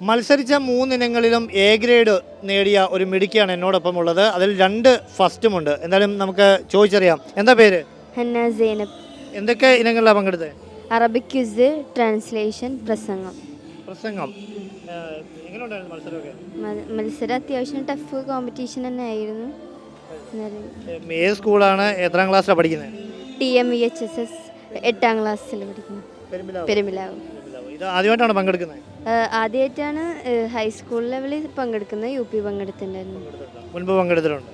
മത്സരിച്ച മൂന്നിനങ്ങളിലും A grade നേടിയ ഒരു മിടുക്കിയാണ് എന്നോടൊപ്പം ഉള്ളത് അതിൽ രണ്ട് ഫസ്റ്റുമുണ്ട് എന്തായാലും നമുക്ക് ചോദിച്ചറിയാം. എന്താ പേര്? ഹന്ന സൈനബ്. എന്തൊക്കെ ഇനങ്ങളിലാണ് പങ്കെടുത്തത്? അറബിക് ക്വിസ് ട്രാൻസ്ലേഷൻ പ്രസംഗം. പ്രസംഗം. എങ്ങനെയുണ്ടായിരുന്നു മത്സരമൊക്കെ? മ- മത്സരം അത്യാവശ്യം ടഫ് കോമ്പറ്റീഷൻ തന്നെ ആയിരുന്നു ഏത് സ്കൂളാണ് എത്രാം ക്ലാസ്സിലാണ് പഠിക്കുന്നത് T M E H S S എട്ടാം ക്ലാസ്സിൽ പഠിക്കുന്നു. പെരുമ്പിലാവും. ഇത് ആദ്യമായിട്ടാണ് പങ്കെടുക്കുന്നത് ആദ്യമായിട്ടാണ് ഹൈസ്കൂൾ ലെവലിൽ പങ്കെടുക്കുന്നത് യു പി പങ്കെടുത്തിട്ടുണ്ടായിരുന്നു മുൻപ് പങ്കെടുത്തിട്ടുണ്ട്.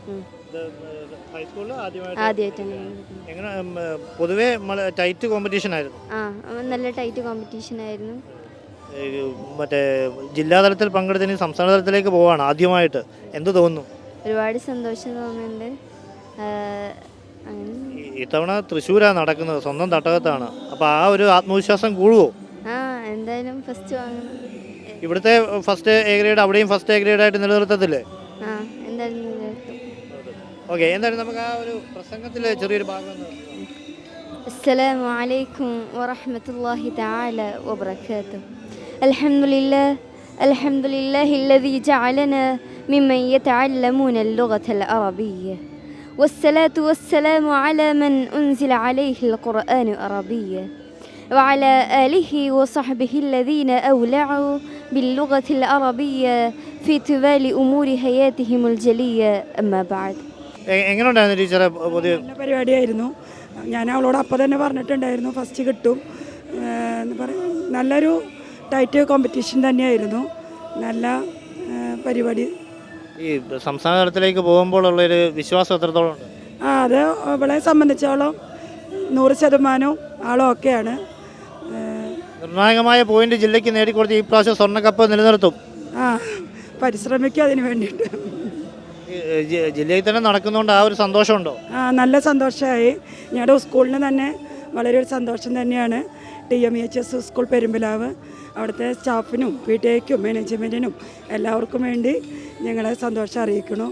ആദ്യമായിട്ടാണ് എങ്ങനെ പൊതുവേ ടൈറ്റ് കോമ്പറ്റീഷൻ ആയിരുന്നു. ആ നല്ല ടൈറ്റ് കോമ്പറ്റീഷൻ ആയിരുന്നു. ഏ, മറ്റേ ജില്ലാതലത്തിൽ പങ്കെടുത്തതിന് സംസ്ഥാന തലത്തിലേക്ക് പോവാണ് ആദ്യമായിട്ട്. എന്ത് തോന്നുന്നു? ഒരുപാട് സന്തോഷം തോന്നുന്നുണ്ട്. ഇത്തവണ തൃശ്ശൂരാണ് നടക്കുന്നത്. സ്വന്തം തട്ടകത്താണ്. അപ്പോൾ ആ ഒരു ആത്മവിശ്വാസം കൂടുവോ? എന്തായാലും ഫസ്റ്റ് വാങ്ങണം എ- ഇവിടുത്തെ ഫസ്റ്റ് എ ഗ്രേഡ് അവിടെയും ഫസ്റ്റ് എ ഗ്രേഡ് ആയിട്ട് നിലനിർത്തത്തില്ലേ ആ എന്തായാലും നിലനിർത്തും ഓക്കെ എന്തായാലും നമുക്ക് ആ ഒരു പ്രസംഗത്തിൽ ചെറിയൊരു ഭാഗം ഒന്ന് السلام عليكم ورحمة الله تعالى وبركاته الحمد لله الحمد لله الذي جعلنا ممن يتعلمون اللغة العربية والصلاة والسلام على من أنزل عليه القرآن عربيا وعلى آله وصحبه الذين أولعوا باللغة العربية في طوال أمور حياتهم الجلية أما بعد എ- എങ്ങനെയുണ്ടായിരുന്നു ടീച്ചറെ പുതിയ നല്ല പരിപാടിയായിരുന്നു ഞാൻ അവളോട് അപ്പോൾ തന്നെ പറഞ്ഞിട്ടുണ്ടായിരുന്നു ഫസ്റ്റ് കിട്ടും ഏഹ് എന്ന് പറയും നല്ലൊരു ടൈറ്റ് കോമ്പറ്റീഷൻ തന്നെയായിരുന്നു നല്ല ഏഹ് പരിപാടി ഈ സംസ്ഥാന തലത്തിലേക്ക് പോകുമ്പോൾ ഉള്ളൊരു വിശ്വാസം എത്രത്തോളം ഉണ്ട് ആ അത് അവളെ സംബന്ധിച്ചോളം നൂറ് ശതമാനവും ആളും ഒക്കെയാണ് ഏഹ് നിർണായകമായ പോയിന്റ് ജില്ലയ്ക്ക് നേടിക്കൊടുത്ത് ഈ പ്രാവശ്യം സ്വർണക്കപ്പ് നിലനിർത്തും. ആ പരിശ്രമിക്കും അതിന് വേണ്ടിയിട്ട്. ഈ, ജി- ജില്ലയിൽ തന്നെ നടക്കുന്നതുകൊണ്ട് ആ ഒരു സന്തോഷമുണ്ടോ? ആ നല്ല സന്തോഷമായി. ഞങ്ങളുടെ സ്കൂളിന് തന്നെ വളരെ ഒരു സന്തോഷം തന്നെയാണ്. T M H S school Perumbalav. അവിടുത്തെ സ്റ്റാഫിനും പി ടി എക്കും മാനേജ്മെന്റിനും എല്ലാവർക്കും വേണ്ടി ഞങ്ങളെ സന്തോഷം അറിയിക്കണം